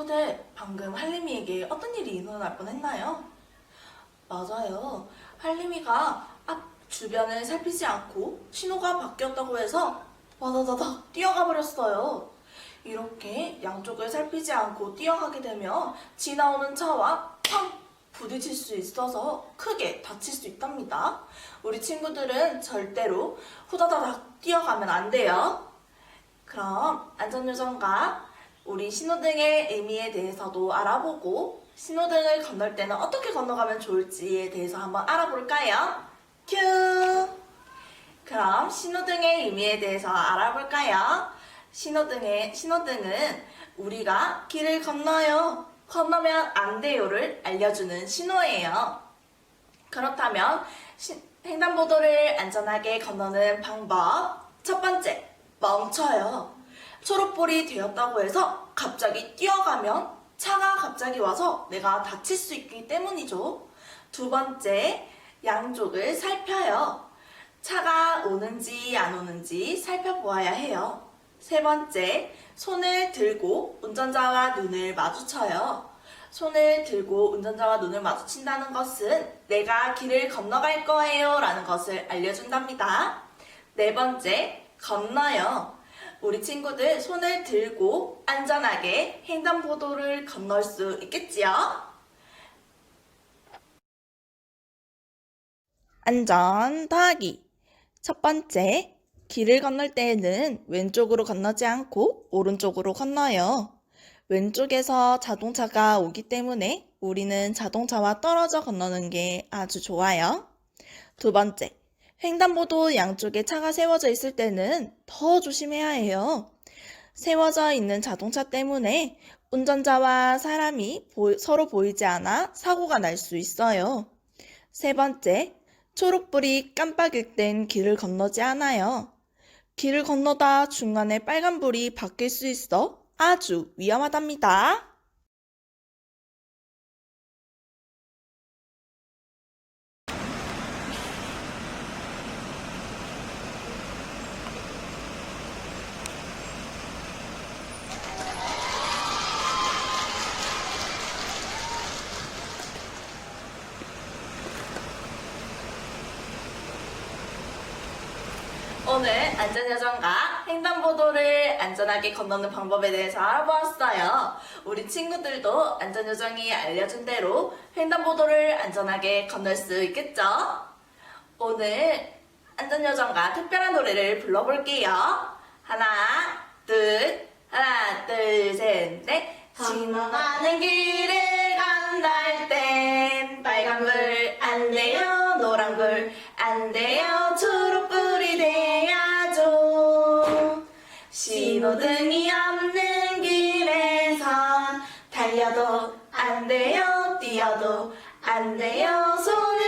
친구들, 방금 할림이에게 어떤 일이 일어날 뻔했나요? 맞아요. 할림이가 앞 주변을 살피지 않고 신호가 바뀌었다고 해서 와다다닥 뛰어가 버렸어요. 이렇게 양쪽을 살피지 않고 뛰어가게 되면 지나오는 차와 팡 부딪힐 수 있어서 크게 다칠 수 있답니다. 우리 친구들은 절대로 후다다닥 뛰어가면 안 돼요. 그럼 안전요정과 우리 신호등의 의미에 대해서도 알아보고 신호등을 건널 때는 어떻게 건너가면 좋을지에 대해서 한번 알아볼까요? 큐! 그럼 신호등의 의미에 대해서 알아볼까요? 신호등의 신호등은 우리가 길을 건너요. 건너면 안 돼요를 알려주는 신호예요. 그렇다면 시- 횡단보도를 안전하게 건너는 방법 첫 번째 멈춰요. 초록불이 되었다고 해서 갑자기 뛰어가면 차가 갑자기 와서 내가 다칠 수 있기 때문이죠. 두 번째 양쪽을 살펴요. 차가 오는지 안 오는지 살펴보아야 해요. 세 번째, 손을 들고 운전자와 눈을 마주쳐요. 손을 들고 운전자와 눈을 마주친다는 것은 내가 길을 건너갈 거예요 라는 것을 알려준답니다. 네 번째, 건너요. 우리 친구들 손을 들고 안전하게 횡단보도를 건널 수 있겠지요? 안전 더하기. 첫 번째, 길을 건널 때에는 왼쪽으로 건너지 않고 오른쪽으로 건너요. 왼쪽에서 자동차가 오기 때문에 우리는 자동차와 떨어져 건너는 게 아주 좋아요. 두 번째, 횡단보도 양쪽에 차가 세워져 있을 때는 더 조심해야 해요. 세워져 있는 자동차 때문에 운전자와 사람이 보- 서로 보이지 않아 사고가 날 수 있어요. 세 번째, 초록불이 깜빡일 땐 길을 건너지 않아요. 길을 건너다 중간에 빨간불이 바뀔 수 있어 아주 위험하답니다. 오늘 안전여정과 횡단보도를 안전하게 건너는 방법에 대해서 알아보았어요. 우리 친구들도 안전요정이 알려준 대로 횡단보도를 안전하게 건널 수 있겠죠? 오늘 안전요정과 특별한 노래를 불러볼게요. 하나, 둘, 하나, 둘, 셋, 넷. 지나가는 길을 건널 땐 빨간불 안 돼요, 노란불 안 돼요, 초록불 신호등이 없는 길에선 달려도 안 돼요, 뛰어도 안 돼요, 손